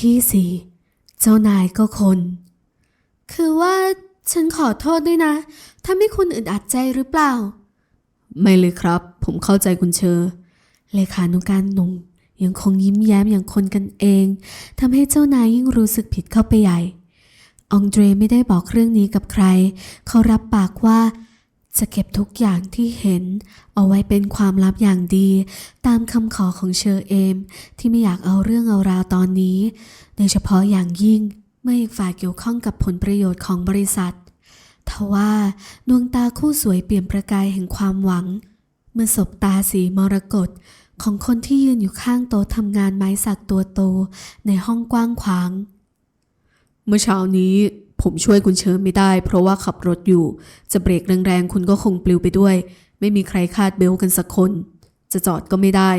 ที่สี่เจ้านายก็คน คือว่าฉันขอโทษด้วยนะ ถ้าไม่คุณอึดอัดใจหรือเปล่า ไม่เลยครับ ผมเข้าใจคุณเชอ เลขานุการหนุ่มยังคงยิ้มแย้มอย่างคนกันเองทำให้เจ้านายยิ่งรู้สึกผิดเข้าไปใหญ่ องเดรไม่ได้บอกเรื่องนี้กับใคร เขารับปากว่า จะเก็บทุกอย่างที่เห็น เอาไว้เป็นความลับอย่างดี ตามคำขอของเชอเอม ที่ไม่อยากเอาเรื่องเอาราวตอนนี้ โดยเฉพาะอย่างยิ่งเมื่ออีกฝ่ายเกี่ยวข้องกับผลประโยชน์ของบริษัททว่าดวงตาคู่สวยเปลี่ยนประกายแห่งความหวัง เมื่อสบตาสีมรกตของคนที่ยืนอยู่ข้างโต๊ะทำงานไม้สักตัวโตในห้องกว้างขวาง เมื่อเช้านี้ ผมช่วยคุณเชิญไม่ได้ เพราะว่าขับรถอยู่ จะเบรกแรงๆคุณก็คงปลิวไปด้วย ไม่มีใครคาดเบลต์กันสักคน จะจอดก็ไม่ได้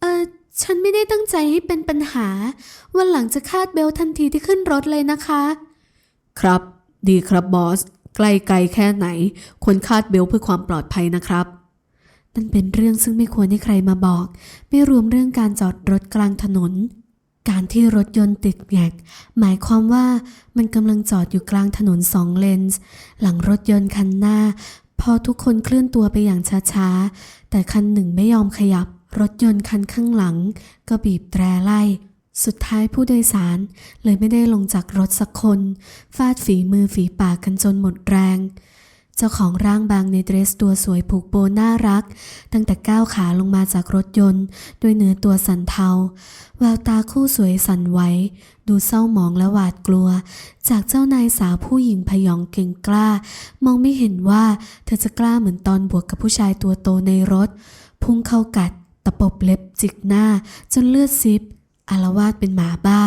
เออฉันไม่ได้ตั้งใจให้เป็นปัญหา วันหลังจะคาดเบลต์ทันทีที่ขึ้นรถเลยนะคะ ครับ ดีครับบอส ใกล้ไกลแค่ไหน ควรคาดเบลต์เพื่อความปลอดภัยนะครับนั่นเป็นเรื่องซึ่งไม่ควรให้ใครมาบอก ไม่รวมเรื่องการจอดรถกลางถนน การที่รถยนต์ติดแงกหมายความว่ามันกำลังจอดอยู่กลางถนนสองเลนส์หลังรถยนต์คันหน้า พอทุกคนเคลื่อนตัวไปอย่างช้าๆ แต่คันหนึ่งไม่ยอมขยับ รถยนต์คันข้างหลัง ก็บีบแตรไล่ สุดท้ายผู้โดยสารเลยไม่ได้ลงจากรถสักคน ฟาดฝีมือฝีปากกันจนหมดแรง เจ้าของร่างบางในเดรสตัวสวยผูกโบน่ารัก ตั้งแต่ก้าวขาลงมาจากรถยนต์ ด้วยเนื้อตัวสันเทา แววตาคู่สวยสันไหว ดูเศร้าหมองและหวาดกลัว จากเจ้านายสาวผู้หญิงพยองเก่งกล้า มองไม่เห็นว่าเธอจะกล้าเหมือนตอนบวกกับผู้ชายตัวโตในรถ พุ่งเข้ากัด ตะปบเล็บจิกหน้า จนเลือดซิบอารวาสเป็นหมาบ้า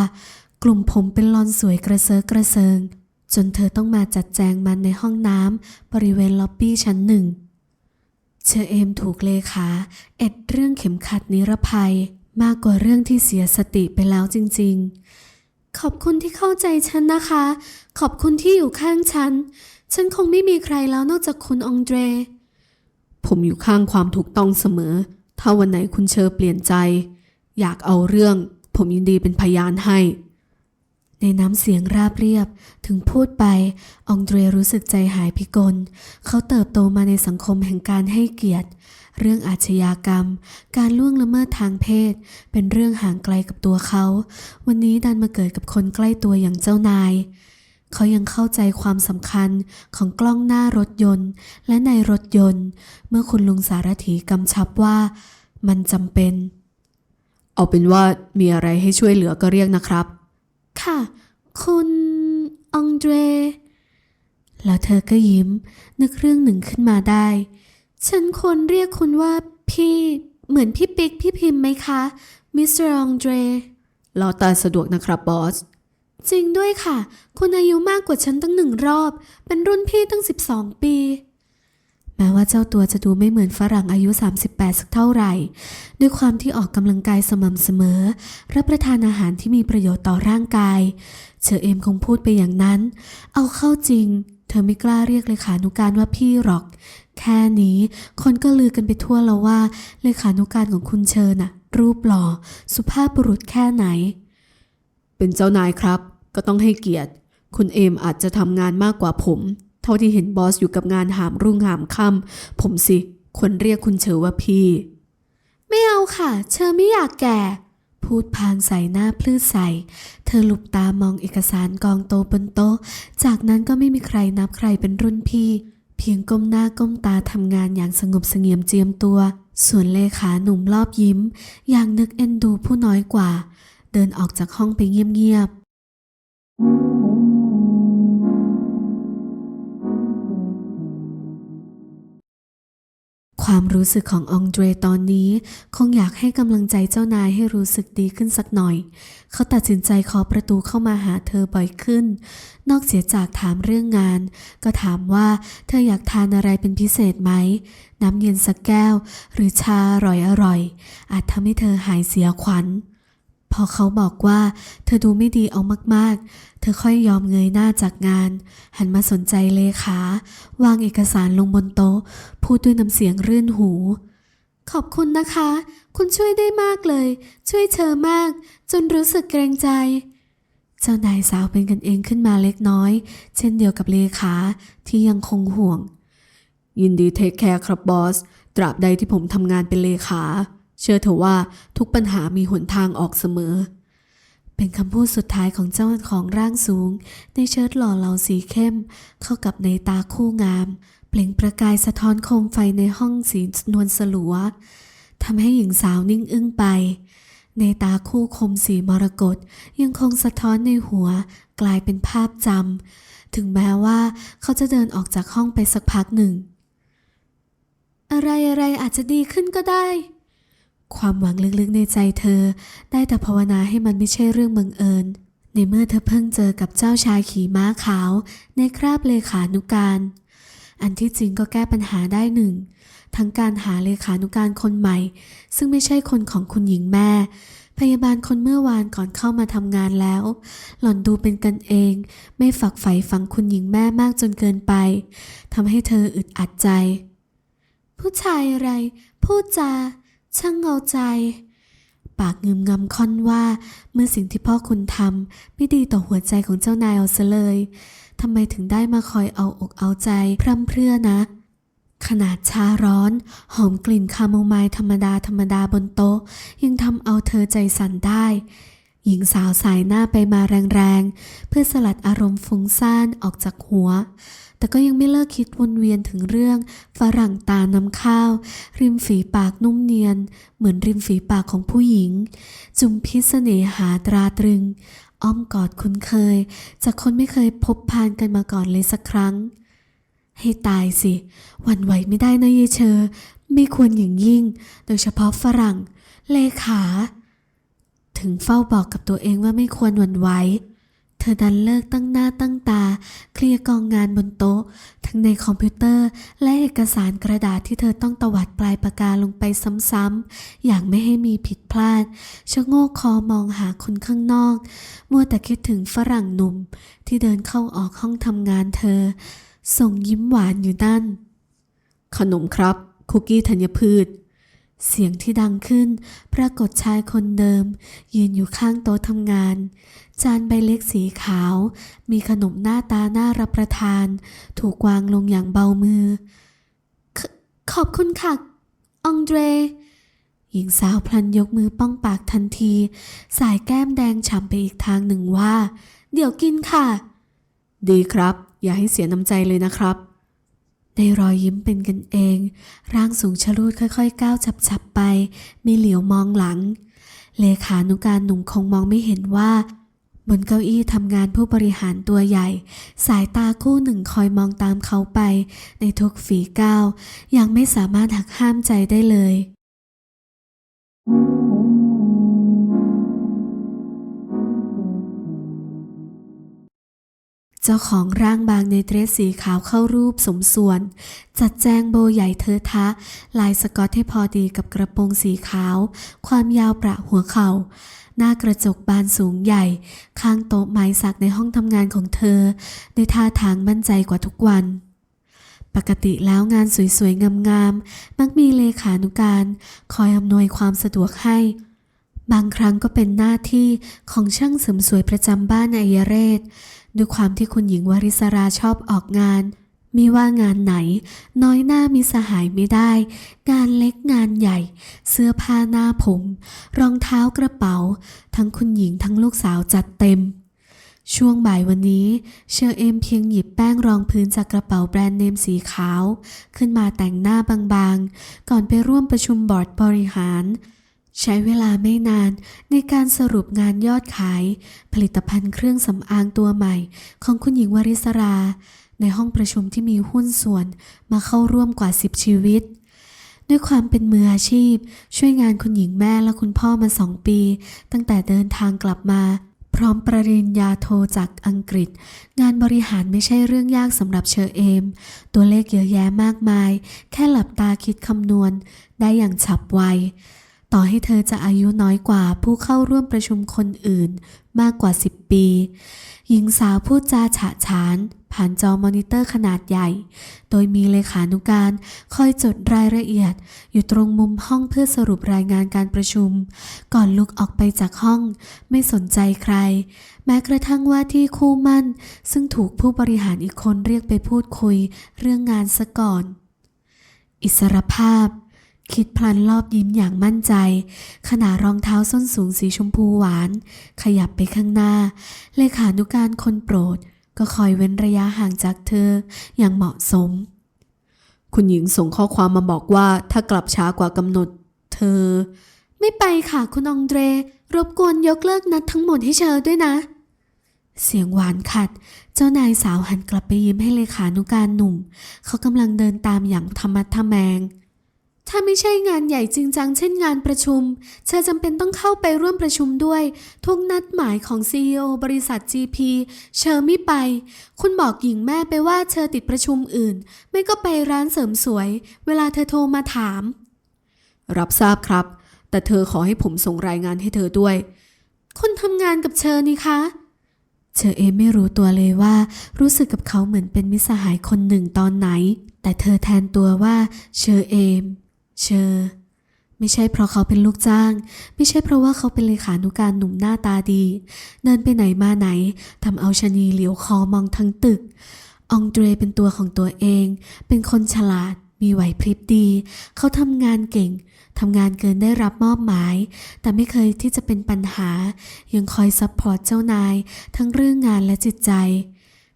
กลุ่มผมเป็นลอนสวยกระเซาะกระเซิง จนเธอต้องมาจัดแจงมันในห้องน้ำบริเวณล็อบบี้ชั้นหนึ่ง เชอเอมถูกเลขาเอ็ดเรื่องเข็มขัดนิรภัยมากกว่าเรื่องที่เสียสติไปแล้วจริง ๆ ขอบคุณที่เข้าใจฉันนะคะ ขอบคุณที่อยู่ข้างฉัน ฉันคงไม่มีใครแล้วนอกจากคุณองเดร ผมอยู่ข้างความถูกต้องเสมอ ถ้าวันไหนคุณเชอเปลี่ยนใจ อยากเอาเรื่อง ผมยินดีเป็นพยานให้ ในน้ำเสียงราบเรียบ ถึงพูดไป องเดรรู้สึกใจหายพิกล เขาเติบโตมาในสังคมแห่งการให้เกียรติ เรื่องอาชญากรรม การล่วงละเมิดทางเพศ เป็นเรื่องห่างไกลกับตัวเขา วันนี้ดันมาเกิดกับคนใกล้ตัวอย่างเจ้านาย เขายังเข้าใจความสำคัญของกล้องหน้ารถยนต์ และในรถยนต์ เมื่อคุณลุงสารถีกำชับว่ามันจำเป็น เอาเป็นว่ามีอะไรให้ช่วยเหลือก็เรียกนะครับ ค่ะ คุณองเดร แล้วเธอก็ยิ้ม นึกเรื่องหนึ่งขึ้นมาได้ ฉันควรเรียกคุณว่าพี่เหมือนพี่ปิ๊กพี่พิมพ์ไหมคะ มิสเตอร์องเดรเราตาสะดวกนะครับบอส จริงด้วยค่ะ คุณอายุมากกว่าฉันตั้งหนึ่งรอบ เป็นรุ่นพี่ตั้ง 12 ปี แม้ว่าเจ้าตัวจะดูไม่เหมือนฝรั่งอายุ 38 สักเท่าไหร่ ด้วยความที่ออกกำลังกายสม่ำเสมอ รับประทานอาหารที่มีประโยชน์ต่อร่างกาย เชอเอมคงพูดไปอย่างนั้น เอาเข้าจริง เธอไม่กล้าเรียกเลขานุการว่าพี่หรอก แค่นี้คนก็ลือกันไปทั่วแล้วว่า เลขานุการของคุณเชิญน่ะ รูปหล่อ สุภาพบุรุษแค่ไหน เป็นเจ้านายครับ ก็ต้องให้เกียรติ คุณเอมอาจจะทำงานมากกว่าผม ท่าที่เห็นบอสอยู่กับงานหามรุ่งหามค่ำผมสิควรเรียกคุณเชอว่าพี่ ไม่เอาค่ะ เชอไม่อยากแก่ พูดพางใส่หน้าพลืดใส่ เธอหลุบตามองเอกสารกองโตบนโต๊ะ จากนั้นก็ไม่มีใครนับใครเป็นรุ่นพี่ เพียงก้มหน้าก้มตาทำงานอย่างสงบเสงี่ยมเจียมตัว ส่วนเลขาหนุ่มรอบยิ้ม อย่างนึกเอ็นดูผู้น้อยกว่า เดินออกจากห้องไปเงียบๆ ความรู้สึกขององเดรตอนนี้ คงอยากให้กำลังใจเจ้านายให้รู้สึกดีขึ้นสักหน่อย เขาตัดสินใจขอประตูเข้ามาหาเธอบ่อยขึ้น นอกเสียจากถามเรื่องงาน ก็ถามว่าเธออยากทานอะไรเป็นพิเศษไหม น้ำเย็นสักแก้ว หรือชาอร่อยอร่อยอาจทำให้เธอหายเสียขวัญ พอเขาบอกว่าเธอดูไม่ดีเอามากๆ เธอค่อยยอมเงยหน้าจากงาน หันมาสนใจเลขาวางเอกสารลงบนโต๊ะ พูดด้วยน้ำเสียงรื่นหู ขอบคุณนะคะ คุณช่วยได้มากเลย ช่วยเธอมาก จนรู้สึกเกรงใจ เจ้านายสาวเป็นกันเองขึ้นมาเล็กน้อย เช่นเดียวกับเลขาที่ยังคงห่วง ยินดีเทคแคร์ครับบอส ตราบใดที่ผมทำงานเป็นเลขา เชื่อเถอะว่าทุกปัญหามีหนทางออกเสมอ เป็นคำพูดสุดท้ายของเจ้าของร่างสูง ในเชิ้ตหล่อเหลาสีเข้ม เข้ากับในตาคู่งาม เปล่งประกายสะท้อนโคมไฟในห้องสีนวลสลัวทำให้หญิงสาวนิ่งอึ้งไป ในตาคู่คมสีมรกตยังคงสะท้อนในหัวกลายเป็นภาพจำถึงแม้ว่าเขาจะเดินออกจากห้องไปสักพักหนึ่ง อะไรอะไรอาจจะดีขึ้นก็ได้ ความหวังลึกๆในใจเธอ ได้แต่ภาวนาให้มันไม่ใช่เรื่องบังเอิญ ในเมื่อเธอเพิ่งเจอกับเจ้าชายขี่ม้าขาว ในคราบเลขานุการ อันที่จริงก็แก้ปัญหาได้หนึ่ง ทั้งการหาเลขานุการคนใหม่ ซึ่งไม่ใช่คนของคุณหญิงแม่ พยาบาลคนเมื่อวานก่อนเข้ามาทำงานแล้ว หล่อนดูเป็นกันเอง ไม่ฝักใฝ่ฝังคุณหญิงแม่มากจนเกินไปทำให้เธออึดอัดใจ ผู้ชายอะไร พูดจา ช่างเอาใจ ปากงึมงำค่อนว่าเมื่อสิ่งที่พ่อคุณทำไม่ดีต่อหัวใจของเจ้านายเอาซะเลยทำไมถึงได้มาคอยเอาอกเอาใจพร่ำเพรื่อนะ ขนาดชาร้อน หอมกลิ่นคาโมไมล์ธรรมดาธรรมดาบนโต๊ะ ยังทำเอาเธอใจสั่นได้ หญิงสาวสายหน้าไปมาแรงๆ เพื่อสลัดอารมณ์ฟุ้งซ่านออกจากหัว แต่ก็ยังไม่เลิกคิดวนเวียนถึงเรื่องฝรั่งตาน้ำข้าว ริมฝีปากนุ่มเนียน เหมือนริมฝีปากของผู้หญิง จุมพิษเสน่หาตราตรึง อ้อมกอดคุ้นเคย จากคนไม่เคยพบพานกันมาก่อนเลยสักครั้ง ให้ตายสิวันไหวไม่ได้นะเยเชอไม่ควรอย่างยิ่ง โดยเฉพาะฝรั่ง เลขา ถึงเฝ้าบอกกับตัวเองว่าไม่ควรหวั่นไหวเธอดันเลิกตั้งหน้าตั้งตา เคลียร์กองงานบนโต๊ะ ทั้งในคอมพิวเตอร์ และเอกสารกระดาษที่เธอต้องตวัดปลายปากกาลงไปซ้ำๆอย่างไม่ให้มีผิดพลาดชะโงกคอมองหาคนข้างนอก มัวแต่คิดถึงฝรั่งหนุ่ม ที่เดินเข้าออกห้องทำงานเธอ ส่งยิ้มหวานอยู่นั่นขนมครับ คุกกี้ธัญพืช เสียงที่ดังขึ้น ปรากฏชายคนเดิม ยืนอยู่ข้างโต๊ะทำงาน จานใบเล็กสีขาว มีขนมหน้าตาน่ารับประทาน ถูกวางลงอย่างเบามือ ขขอบคุณค่ะ องเดร หญิงสาวพลันยกมือป้องปากทันที สายแก้มแดงฉ่ำไปอีกทางหนึ่งว่า เดี๋ยวกินค่ะ ดีครับ อย่าให้เสียน้ำใจเลยนะครับ ในรอยยิ้มเป็นกันเอง ร่างสูงชะลูดค่อยๆ ก้าวฉับๆไป ไม่เหลียวมองหลัง เลขานุการหนุ่มคงมองไม่เห็นว่าบนเก้าอี้ทำงานผู้บริหารตัวใหญ่ สายตาคู่หนึ่งคอยมองตามเขาไป ในทุกฝีก้าวยังไม่สามารถหักห้ามใจได้เลย เจ้าของร่างบางในเดรสสีขาวเข้ารูปสมส่วน จัดแจงโบใหญ่เทอทะ ลายสกอตให้พอดีกับกระโปรงสีขาว ความยาวประหัวเขา่า หน้ากระจกบานสูงใหญ่ ข้างโต๊ะไม้สักในห้องทำงานของเธอ ในท่าทางมั่นใจกว่าทุกวันปกติแล้วงานสวยๆ งามๆ มักมีเลขานุการ คอยอำนวยความสะดวกให้ บางครั้งก็เป็นหน้าที่ของช่างเสริมสวยประจำบ้านอายเรศ ด้วยความที่คุณหญิงวริศราชอบออกงาน มีว่างานไหน น้อยหน้ามีสหายไม่ได้ งานเล็กงานใหญ่ เสื้อผ้าหน้าผม รองเท้ากระเป๋า ทั้งคุณหญิงทั้งลูกสาวจัดเต็ม ช่วงบ่ายวันนี้ เชอเอมเพียงหยิบแป้งรองพื้นจากกระเป๋าแบรนด์เนมสีขาว ขึ้นมาแต่งหน้าบางๆ ก่อนไปร่วมประชุมบอร์ดบริหาร ใช้เวลาไม่นานในการสรุปงานยอดขาย ผลิตภัณฑ์เครื่องสำอางตัวใหม่ ของคุณหญิงวริศรา ในห้องประชุมที่มีหุ้นส่วนมาเข้าร่วมกว่า 10 ชีวิต ด้วยความเป็นมืออาชีพ ช่วยงานคุณหญิงแม่และคุณพ่อมาสองปี ตั้งแต่เดินทางกลับมา พร้อมปริญญาโทจากอังกฤษ งานบริหารไม่ใช่เรื่องยากสำหรับเชอเอม ตัวเลขเยอะแยะมากมาย แค่หลับตาคิดคำนวณ ได้อย่างฉับไว ต่อให้เธอจะอายุน้อยกว่าผู้เข้าร่วมประชุมคนอื่นมากกว่า 10 ปี หญิงสาวพูดจาฉะฉาน ผ่านจอมอนิเตอร์ขนาดใหญ่ โดยมีเลขานุการคอยจดรายละเอียด อยู่ตรงมุมห้องเพื่อสรุปรายงานการประชุม ก่อนลุกออกไปจากห้อง ไม่สนใจใคร แม้กระทั่งว่าที่คู่มั่น ซึ่งถูกผู้บริหารอีกคนเรียกไปพูดคุยเรื่องงานซะก่อน อิสรภาพ คิดพลันรอบยิ้มอย่างมั่นใจ ขณะรองเท้าส้นสูงสีชมพูหวาน ขยับไปข้างหน้า เลขานุการคนโปรด ก็คอยเว้นระยะห่างจากเธออย่างเหมาะสม คุณหญิงส่งข้อความมาบอกว่าถ้ากลับช้ากว่ากำหนด เธอ ไม่ไปค่ะคุณองเดร รบกวนยกเลิกนัดทั้งหมดให้เชอด้วยนะ เสียงหวานขัด เจ้านายสาวหันกลับไปยิ้มให้เลขานุการหนุ่ม เขากำลังเดินตามอย่างธรรมัดทะแมง ถ้าไม่ใช่งานใหญ่จริงจังเช่นงานประชุม เธอจำเป็นต้องเข้าไปร่วมประชุมด้วย ทุกนัดหมายของ CEO บริษัท GP เชอไม่ไป คุณบอกหญิงแม่ไปว่าเธอติดประชุมอื่น ไม่ก็ไปร้านเสริมสวย เวลาเธอโทรมาถาม รับทราบครับ แต่เธอขอให้ผมส่งรายงานให้เธอด้วย คุณทำงานกับเชอนี่คะเชอเอมไม่รู้ตัวเลยว่า รู้สึกกับเขาเหมือนเป็นมิสหายคนหนึ่งตอนไหน แต่เธอแทนตัวว่าเชอเอม เชอ ไม่ใช่เพราะเขาเป็นลูกจ้าง ไม่ใช่เพราะว่าเขาเป็นเลขานุการหนุ่มหน้าตาดี เดินไปไหนมาไหนทำเอาชนีเหลียวคอมองทั้งตึก องเดรเป็นตัวของตัวเอง เป็นคนฉลาด มีไหวพริบดี เขาทำงานเก่งทำงานเกินได้รับมอบหมาย แต่ไม่เคยที่จะเป็นปัญหา ยังคอยซัพพอร์ตเจ้านาย ทั้งเรื่องงานและจิตใจ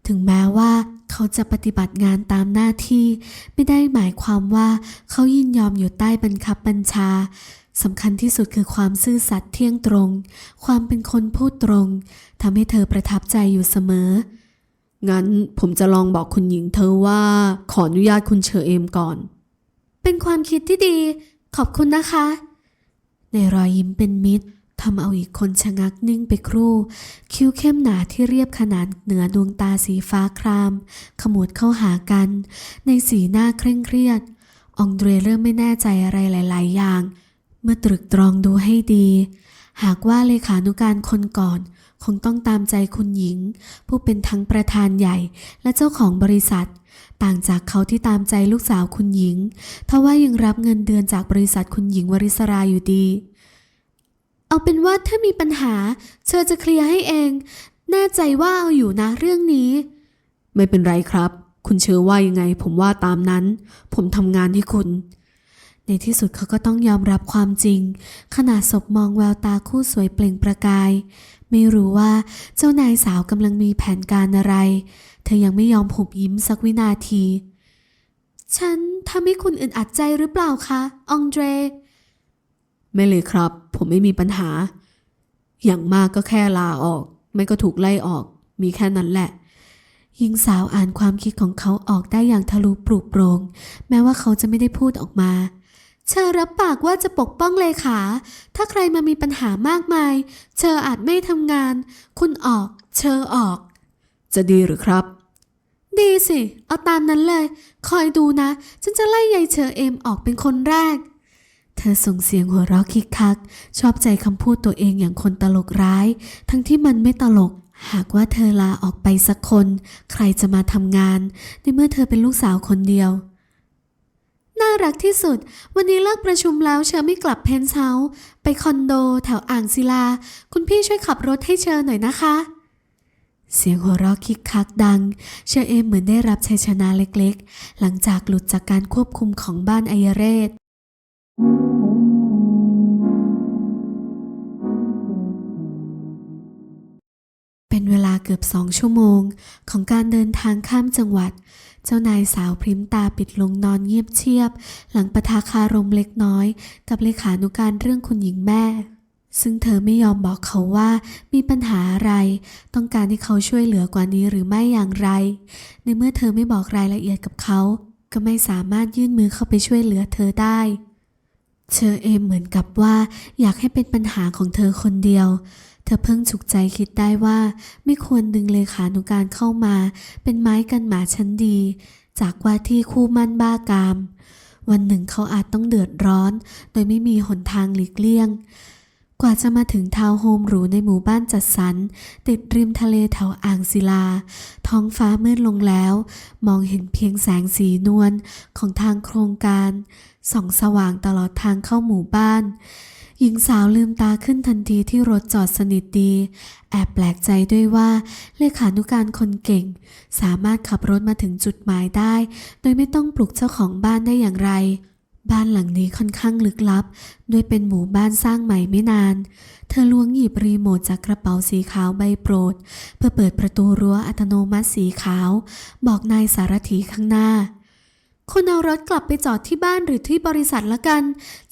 ถึงแม้ว่าเขาจะปฏิบัติงานตามหน้าที่ ไม่ได้หมายความว่าเขายินยอมอยู่ใต้บังคับบัญชาสำคัญที่สุดคือความซื่อสัตย์เที่ยงตรง ความเป็นคนพูดตรงทำให้เธอประทับใจอยู่เสมอ งั้นผมจะลองบอกคุณหญิงเธอว่าขออนุญาตคุณเชอเอมก่อน เป็นความคิดที่ดี ขอบคุณนะคะ ในรอยยิ้มเป็นมิตร ทำเอาอีกคนชะงักนิ่งไปครู่ คิ้วเข้มหนาที่เรียบขนานเหนือดวงตาสีฟ้าคราม ขมวดเข้าหากัน ในสีหน้าเคร่งเครียด องเดรเริ่มไม่แน่ใจอะไรหลาย ๆ อย่าง เมื่อตรึกตรองดูให้ดี หากว่าเลขานุการคนก่อน คงต้องตามใจคุณหญิง ผู้เป็นทั้งประธานใหญ่และเจ้าของบริษัทต่างจากเขาที่ตามใจลูกสาวคุณหญิง ทว่ายังรับเงินเดือนจากบริษัทคุณหญิงวริศราอยู่ดี เอาเป็นว่าถ้ามีปัญหา เธอจะเคลียร์ให้เอง แน่ใจว่าเอาอยู่นะเรื่องนี้ ไม่เป็นไรครับ คุณเชื่อว่ายังไง ผมว่าตามนั้น ผมทำงานให้คุณ ในที่สุดเขาก็ต้องยอมรับความจริงขณะศพมองแววตาคู่สวยเปล่งประกาย ไม่รู้ว่าเจ้านายสาวกำลังมีแผนการอะไร เธอยังไม่ยอมหุบยิ้มสักวินาที ฉันทำให้คุณอึดอัดใจหรือเปล่าคะ องเดร ไม่เลยครับ ผมไม่มีปัญหา อย่างมากก็แค่ลาออก ไม่ก็ถูกไล่ออก มีแค่นั้นแหละหญิงสาวอ่านความคิดของเขาออกได้อย่างทะลุปลุกโปรง แม้ว่าเขาจะไม่ได้พูดออกมาเชอรับปากว่าจะปกป้องเลขา ถ้าใครมามีปัญหามากมายเชออาจไม่ทำงาน คุณออกเชอออก จะดีหรือครับ ดีสิ เอาตามนั้นเลย คอยดูนะ ฉันจะไล่ยายเชอเอมออกเป็นคนแรก เธอส่งเสียงหัวเราะคิกคัก ชอบใจคำพูดตัวเองอย่างคนตลกร้าย ทั้งที่มันไม่ตลก หากว่าเธอลาออกไปสักคน ใครจะมาทำงาน ในเมื่อเธอเป็นลูกสาวคนเดียว น่ารักที่สุด วันนี้เลิกประชุมแล้วเชอไม่กลับเพนท์เฮาส์ไปคอนโดแถวอ่างศิลา คุณพี่ช่วยขับรถให้เชอหน่อยนะคะเสียงหัวเราะคิกคักดัง เชอเอมเหมือนได้รับชัยชนะเล็กๆ หลังจากหลุดจากการควบคุมของบ้านไอยเรศ เกือบสองชั่วโมง ของการเดินทางข้ามจังหวัด เจ้านายสาวพริมตาปิดลงนอนเงียบเชียบ หลังปะทะคารมเล็กน้อย กับเลขานุการเรื่องคุณหญิงแม่ ซึ่งเธอไม่ยอมบอกเขาว่ามีปัญหาอะไร ต้องการให้เขาช่วยเหลือกว่านี้หรือไม่อย่างไร ในเมื่อเธอไม่บอกรายละเอียดกับเขา ก็ไม่สามารถยื่นมือเข้าไปช่วยเหลือเธอได้เชอเอมเหมือนกับว่าอยากให้เป็นปัญหาของเธอคนเดียว อเพิ่งฉุกใจคิดได้ว่า ไม่ควรดึงเลขานุการเข้ามา เป็นไม้กันหมาชั้นดี จากว่าที่คู่มั่นบ้ากามววันหนึ่งเขาอาจต้องเดือดร้อน โดยไม่มีหนทางหลีกเลี่ยง กว่าจะมาถึงทาวน์โฮมหรูในหมู่บ้านจัดสรร ติดริมทะเลแถวอ่างศิลา ท้องฟ้ามืดลงแล้ว มองเห็นเพียงแสงสีนวลของทางโครงการส่องสว่างตลอดทางเข้าหมู่บ้านหญิงสาวลืมตาขึ้นทันทีที่รถจอดสนิทดี แอบแปลกใจด้วยว่า เลขานุการคนเก่ง สามารถขับรถมาถึงจุดหมายได้ โดยไม่ต้องปลุกเจ้าของบ้านได้อย่างไร บ้านหลังนี้ค่อนข้างลึกลับ ด้วยเป็นหมู่บ้านสร้างใหม่ไม่นาน เธอล้วงหยิบรีโมทจากกระเป๋าสีขาวใบโปรด เพื่อเปิดประตูรั้วอัตโนมัติสีขาว บอกนายสารถีข้างหน้าคุณเอารถกลับไปจอดที่บ้านหรือที่บริษัทละกัน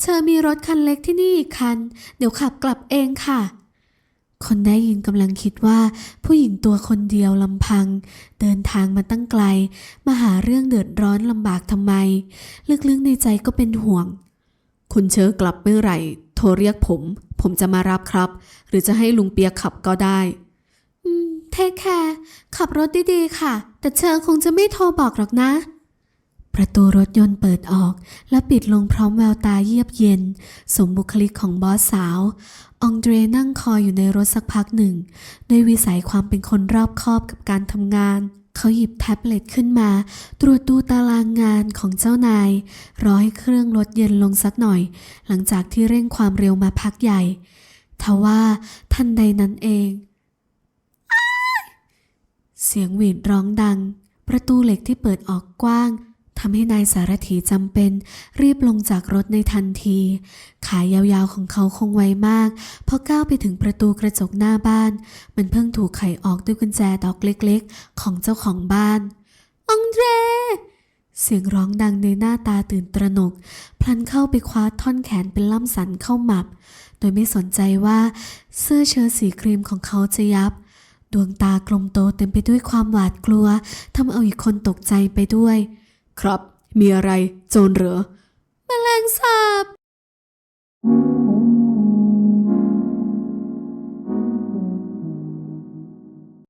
เธอมีรถคันเล็กที่นี่อีกคัน เดี๋ยวขับกลับเองค่ะ คนได้ยินกำลังคิดว่าผู้หญิงตัวคนเดียวลำพัง เดินทางมาตั้งไกล มาหาเรื่องเดือดร้อนลำบากทำไม ลึกๆในใจก็เป็นห่วง คุณเชอกลับเมื่อไหร่ โทรเรียกผม ผมจะมารับครับ หรือจะให้ลุงเปียกขับก็ได้ อืมเทคแคร์ขับรถดีๆค่ะ แต่เชอคงจะไม่โทรบอกหรอกนะประตูรถยนต์เปิดออก และปิดลงพร้อมแววตาเยียบเย็น สมบุคลิกของบอสสาว องเดรนั่งคอยอยู่ในรถสักพักหนึ่ง ด้วยวิสัยความเป็นคนรอบคอบกับการทำงาน เขาหยิบแท็บเล็ตขึ้นมา ตรวจดูตารางงานของเจ้านาย รอให้เครื่องรถเย็นลงสักหน่อย หลังจากที่เร่งความเร็วมาพักใหญ่ ทว่าทันใดนั้นเอง เสียงหวีดร้องดัง ประตูเหล็กที่เปิดออกกว้าง ทำให้นายสารถีจำเป็นรีบลงจากรถในทันที ขายยาวๆของเขาคงไวมาก พอก้าวไปถึงประตูกระจกหน้าบ้าน มันเพิ่งถูกไขออกด้วยกุญแจดอกเล็กๆ ของเจ้าของบ้าน องเดรเสียงร้องดังในหน้าตาตื่นตระหนก พลันเข้าไปคว้าท่อนแขนเป็นล่ำสันเข้าหมับ โดยไม่สนใจว่าเสื้อเชิ้ตสีครีมของเขาจะยับ ดวงตากลมโตเต็มไปด้วยความหวาดกลัวทำเอาอีกคนตกใจไปด้วย ครับ มีอะไรโจรเหรอแมลงสาบ